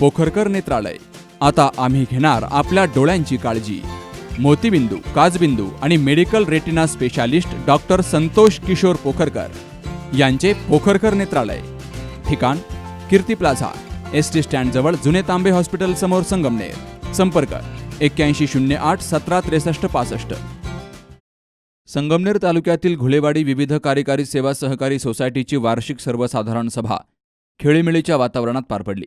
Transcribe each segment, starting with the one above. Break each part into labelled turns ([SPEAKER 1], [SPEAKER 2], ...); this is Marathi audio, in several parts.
[SPEAKER 1] पोखरकर नेत्रालय. आता आम्ही घेणार आपल्या डोळ्यांची काळजी. मोतीबिंदू काजबिंदू आणि medical retina specialist doctor Santosh Kishor Pokharkar यांचे पोखरकर नेत्रालय. ठिकाण कीर्ती प्लाझा एस टी स्टँडजवळ जुने तांबे हॉस्पिटल समोर संगमनेर. संपर्क एक्क्याऐंशी शून्य आठ सतरा त्रेसष्ट पासष्ट. संगमनेर तालुक्यातील घुलेवाडी विविध कार्यकारी सेवा सहकारी सोसायटीची वार्षिक सर्वसाधारण सभा खेळीमेळीच्या वातावरणात पार पडली.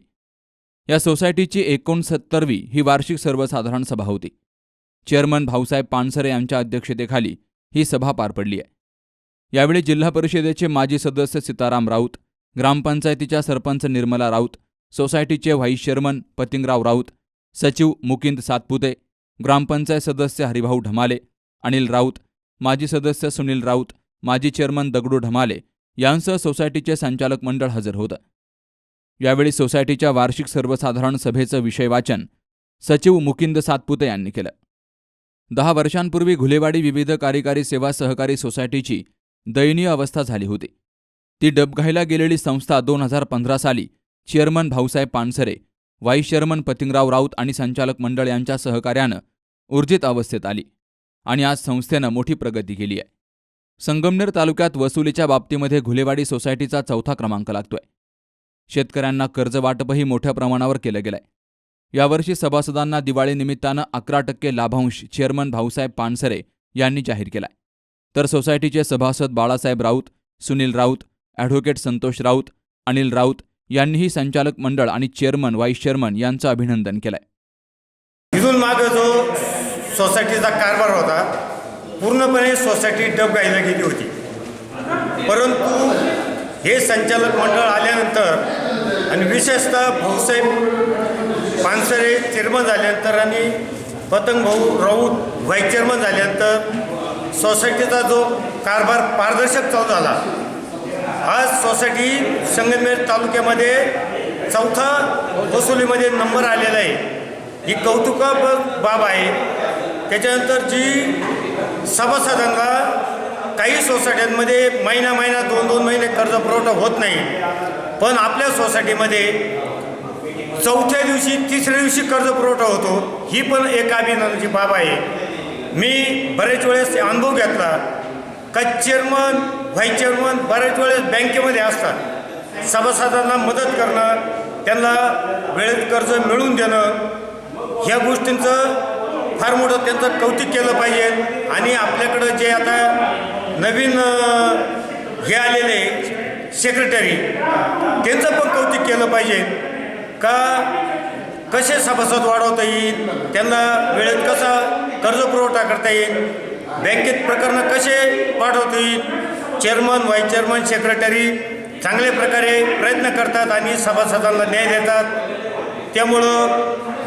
[SPEAKER 1] या सोसायटीची एकोणसत्तरवी ही वार्षिक सर्वसाधारण सभा होती. चेअरमन भाऊसाहेब पानसरे यांच्या अध्यक्षतेखाली ही सभा पार पडली आहे. यावेळी जिल्हा परिषदेचे माजी सदस्य सीताराम राऊत ग्रामपंचायतीच्या सरपंच निर्मला राऊत सोसायटीचे व्हाईस चेअरमन पतिंगराव राऊत सचिव मुकिंद सातपुते ग्रामपंचायत सदस्य हरिभाऊ ढमाले अनिल राऊत माजी सदस्य सुनील राऊत माजी चेअरमन दगडू ढमाले यांसह सोसायटीचे संचालक मंडळ हजर होतं. यावेळी सोसायटीच्या वार्षिक सर्वसाधारण सभेचं विषय वाचन सचिव मुकिंद सातपुते यांनी केलं. दहा वर्षांपूर्वी घुलेवाडी विविध कार्यकारी सेवा सहकारी सोसायटीची दयनीय अवस्था झाली होती. ती डबघाईला गेलेली संस्था दोन हजार पंधरा साली chairman Bhausaheb Pansare vice chairman Patingrao Raut आणि संचालक मंडळ यांच्या सहकार्यानं ऊर्जित अवस्थेत आली आणि आज संस्थेनं मोठी प्रगती केली आहे. संगमनेर तालुक्यात वसुलीच्या बाबतीमध्ये घुलेवाडी सोसायटीचा चौथा क्रमांक लागतोय. शेतकऱ्यांना कर्ज वाटपही मोठ्या प्रमाणावर केलं गेलंय. यावर्षी सभासदांना दिवाळीनिमित्तानं अकरा टक्के लाभांश चेअरमन भाऊसाहेब पानसरे यांनी जाहीर केलाय. तर सोसायटीचे सभासद बाळासाहेब राऊत सुनील राऊत ॲडव्होकेट संतोष राऊत अनिल राऊत यांनीही संचालक मंडळ आणि चेअरमन व्हाईस चेअरमन यांचं अभिनंदन केलंय.
[SPEAKER 2] इथून मागं जो सोसायटीचा कारभार होता पूर्णपणे सोसायटी डबगाईला गेली होती. परंतु हे संचालक मंडळ आल्यानंतर आणि विशेषतः भाऊसाहेब पानसरे चेअरमन झाल्यानंतर आणि पतंग भाऊ राऊत व्हाईस चेअरमन झाल्यानंतर सोसायटीचा जो कारभार पारदर्शक चालू झाला. आज सोसायटी संगमनेर तालुक्यामध्ये चौथा वसुलीमध्ये नंबर आलेला आहे. ही कौतुका बाब आहे. त्याच्यानंतर जी सभासदांना काही सोसायट्यांमध्ये महिना महिना दोन दोन महिने कर्ज पुरवठा होत नाही. पण आपल्या सोसायटीमध्ये चौथ्या दिवशी तिसऱ्या दिवशी कर्ज पुरवठा होतो. ही पण एक अभिनंदनाची बाब आहे. मी बरेच वेळेस अनुभव घेतला. का चेअरमन व्हाईस चेअरमन बऱ्याच वेळेस बँकेमध्ये असतात. सभासदांना मदत करणं त्यांना वेळेत कर्ज मिळवून देणं ह्या गोष्टींचं फार मोठं त्यांचं कौतुक केलं पाहिजे. आणि आपल्याकडं जे आता नवीन हे आलेले सेक्रेटरी त्यांचं पण कौतुक केलं पाहिजे. का कसे सभासद वाढवता येईल? त्यांना वेळेत कसा कर्ज पुरवठा करता येईल? बँकेत प्रकरणं कसे वाढवता येईल? चेअरमन व्हाईस चेअरमन सेक्रेटरी चांगल्या प्रकारे प्रयत्न करतात आणि सभासदांना न्याय देतात. त्यामुळं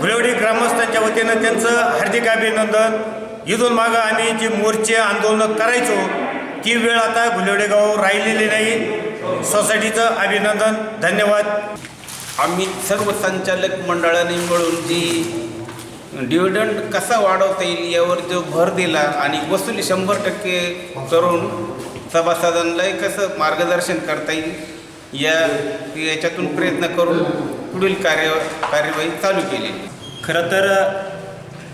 [SPEAKER 2] गुलेवडी ग्रामस्थांच्या वतीनं त्यांचं हार्दिक अभिनंदन. इथून मागं आम्ही जी मोर्चे आंदोलनं करायचो ती वेळ आता गुलेवडे गाव राहिलेली नाही. सोसायटीचं अभिनंदन धन्यवाद.
[SPEAKER 3] आम्ही सर्व संचालक मंडळाने मिळून जी डिव्हिडंड कसा वाढवता येईल यावर जो भर दिला आणि वसुली शंभर टक्के करून सभासदांना कसं मार्गदर्शन करता येईल या याच्यातून प्रयत्न करून पुढील कार्य कार्यवाही चालू केली.
[SPEAKER 4] खरं तर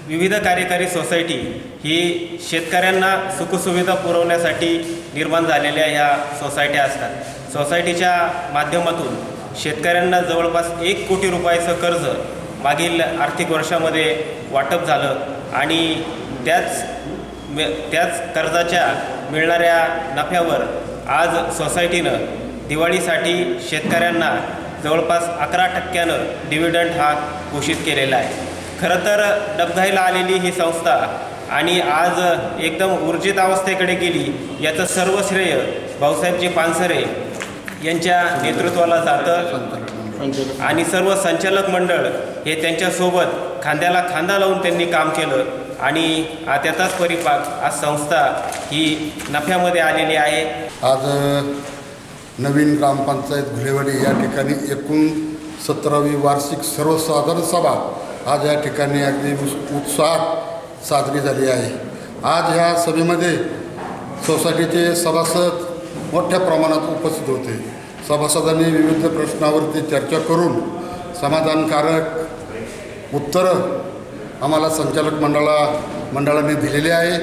[SPEAKER 4] विविध कार्यकारी सोसायटी ही शेतकऱ्यांना सुखसुविधा पुरवण्यासाठी निर्माण झालेल्या ह्या सोसायट्या असतात. सोसायटीच्या माध्यमातून शेतकऱ्यांना जवळपास एक कोटी रुपयाचं कर्ज मागील आर्थिक वर्षामध्ये वाटप झालं आणि त्याच त्याच कर्जाच्या मिळणाऱ्या नफ्यावर आज सोसायटीनं दिवाळीसाठी शेतकऱ्यांना जवळपास अकरा टक्क्यानं डिव्हिडंड हा घोषित केलेला आहे. खरं तर डबघाईला आलेली ही संस्था आणि आज एकदम ऊर्जित अवस्थेकडे गेली याचं सर्व श्रेय भाऊसाहेबजी पानसरे यांच्या नेतृत्वाला जातं. आणि सर्व संचालक मंडळ हे त्यांच्यासोबत खांद्याला खांदा लावून त्यांनी काम केलं आणि त्याचाच परिपाक आज संस्था ही नफ्यामध्ये आलेली आहे.
[SPEAKER 5] आज नवीन ग्रामपंचायत घुलेवाडी या ठिकाणी एकूण सतरावी वार्षिक सर्वसाधारण सभा आज या ठिकाणी अगदी उत्साहात साजरी झाली आहे. आज ह्या सभेमध्ये सोसायटीचे सभासद मोठ्या प्रमाणात उपस्थित होते. सभासदांनी विविध प्रश्नावरती चर्चा करून समाधानकारक उत्तरं आम्हाला संचालक मंडळा मंडळाने दिलेली आहे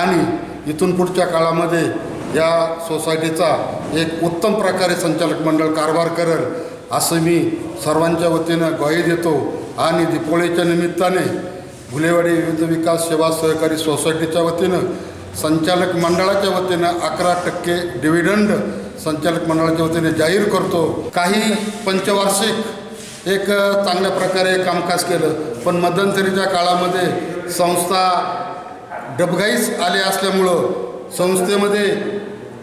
[SPEAKER 5] आणि इथून पुढच्या काळामध्ये या सोसायटीचा एक उत्तम प्रकारे संचालक मंडळ कारभार करेल असं मी सर्वांच्या वतीनं ग्वाही देतो. आणि दीपोळीच्या निमित्ताने फुलेवाडी विविध विकास सेवा सहकारी सोसायटीच्या वतीनं संचालक मंडळाच्या वतीनं अकरा टक्के डिव्हिडंड संचालक मंडळाच्या वतीने जाहीर करतो. काही पंचवार्षिक एक चांगल्या प्रकारे कामकाज केलं पण मध्यंतरीच्या काळामध्ये संस्था डबघाईस आले असल्यामुळं संस्थेमध्ये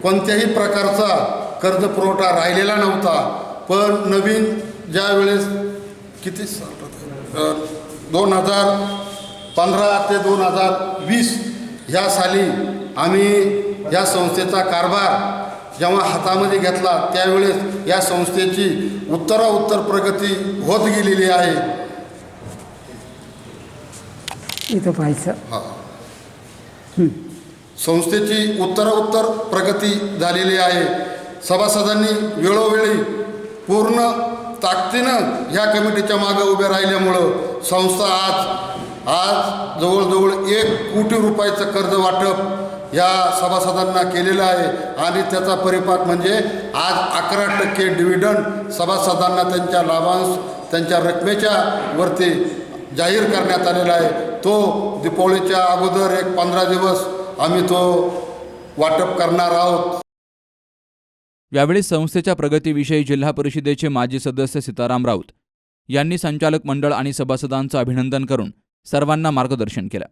[SPEAKER 5] कोणत्याही प्रकारचा कर्ज पुरवठा राहिलेला नव्हता. पण नवीन ज्यावेळेस किती दोन हजार पंधरा ते दोन हजार वीस ह्या साली आम्ही या संस्थेचा कारभार जेव्हा हातामध्ये घेतला त्यावेळेस या संस्थेची उत्तरोत्तर प्रगती होत गेलेली आहे.
[SPEAKER 6] इथं पाहायचं.
[SPEAKER 5] हा. संस्थेची उत्तरोत्तर प्रगती झालेली आहे. सभासदांनी वेळोवेळी पूर्ण ताकदीनं ह्या कमिटीच्या मागं उभे राहिल्यामुळं संस्था आज आज जवळजवळ एक कोटी रुपयाचं कर्ज वाटप या सभासदांना केलेलं आहे. आणि त्याचा परिपाक म्हणजे आज अकरा टक्के डिव्हिडंड सभासदांना त्यांच्या लाभांश त्यांच्या रकमेच्या वरती जाहीर करण्यात आलेला आहे. तो दीपावलीच्या अगोदर एक पंधरा दिवस आम्ही तो वाटप करणार आहोत.
[SPEAKER 1] यावेळी संस्थेच्या प्रगतीविषयी जिल्हा परिषदेचे माजी सदस्य सीताराम राऊत यांनी संचालक मंडळ आणि सभासदांचं अभिनंदन करून सर्वांना मार्गदर्शन केलं.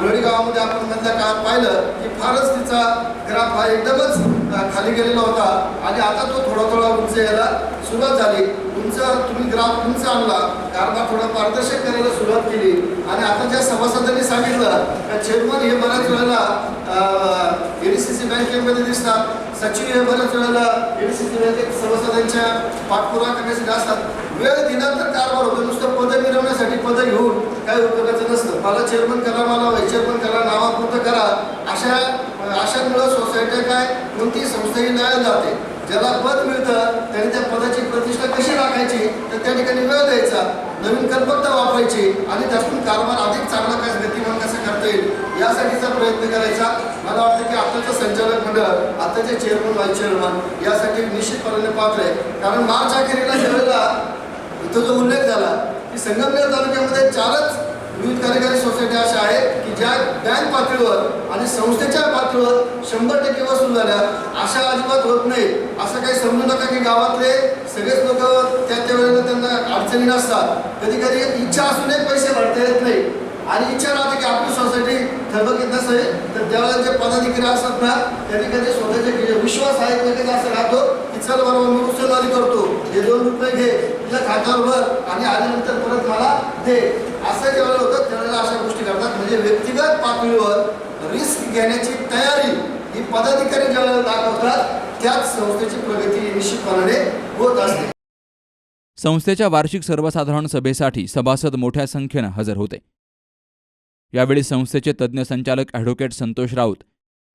[SPEAKER 7] गुलडी गावामध्ये आपण मधल्या काळात पाहिलं की फारच तिचा ग्राफ हा एकदमच खाली गेलेला होता आणि आता तो थोडा थोडा उंच यायला सुरुवात झाली. उंच तुम्ही ग्राफ उंच आणला कारभार थोडा पारदर्शक करायला सुरुवात केली. आणि आता ज्या सभासदांनी सांगितलं का चेअरमन हे बऱ्याच वेळेला एडीसीसी बँकेमध्ये दिसतात सचिव हे बऱ्याच वेळेला एडीसीसी बँकेत सभासदांच्या पाठपुरावा करण्यासाठी असतात. वेळ दिला तर कारभार होतो. नुसतं पद मिळवण्यासाठी पदं घेऊन काही उपयोगाचं नसतं. मला चेअरमन करा मला व्हाईस चेअरमन करा नावापुरतं करा. अशा अशामुळं सोसायट्या काय? कोणती संस्थाही नाही जाते. ज्याला पद मिळतं त्याने त्या पदाची प्रतिष्ठा कशी राखायची? तर त्या ठिकाणी वेळ द्यायचा. नवीन कल्पकता वापरायची. आणि त्यातून कारभार अधिक चांगला काय गतिमान कसं करता येईल? यासाठीचा प्रयत्न करायचा. मला वाटतं की आताचं संचालक मंडळ आताचे चेअरमन व्हाईस चेअरमन यासाठी निश्चितपणे पात्र आहे. कारण मार्च अखेरीला झालेला इथं जो उल्लेख झाला की संगमनेर तालुक्यामध्ये चारच विविध कार्यकारी सोसायटी अशा आहेत की ज्या बँक पातळीवर आणि संस्थेच्या पातळीवर शंभर टक्के वसूल झाल्या. अशा अजिबात होत नाही असं काही समजू नका की गावातले सगळेच लोक त्या त्यावेळेला त्यांना अडचणी नसतात. कधी कधी इच्छा असूनही पैसे भरता येत नाही आणि इच्छा राहते की आपली सोसायटी थबकीत नसेल तर त्यावेळेला जे पदाधिकारी असतात ना त्यांनी कधी स्वतःचे विश्वास आहे कधी असं राहतो की चल बरोबर मी उचलवारी करतो हे दोन रुपये घे तुझ्या खात्यावर भर आणि आल्यानंतर परत मला दे. असं ज्यावेळेला होतं त्यावेळेला अशा गोष्टी करतात म्हणजे व्यक्तिगत पातळीवर रिस्क घेण्याची तयारी ही पदाधिकारी ज्यावेळेला दाखवतात त्याच संस्थेची प्रगती निश्चितपणाने होत असते.
[SPEAKER 1] संस्थेच्या वार्षिक सर्वसाधारण सभेसाठी सभासद मोठ्या संख्येनं हजर होते. यावेळी संस्थेचे तज्ज्ञ संचालक ॲडव्होकेट संतोष राऊत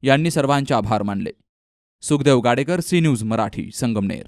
[SPEAKER 1] यांनी सर्वांचे आभार मानले. Sukhdev Gadekar C news Marathi Sangamner.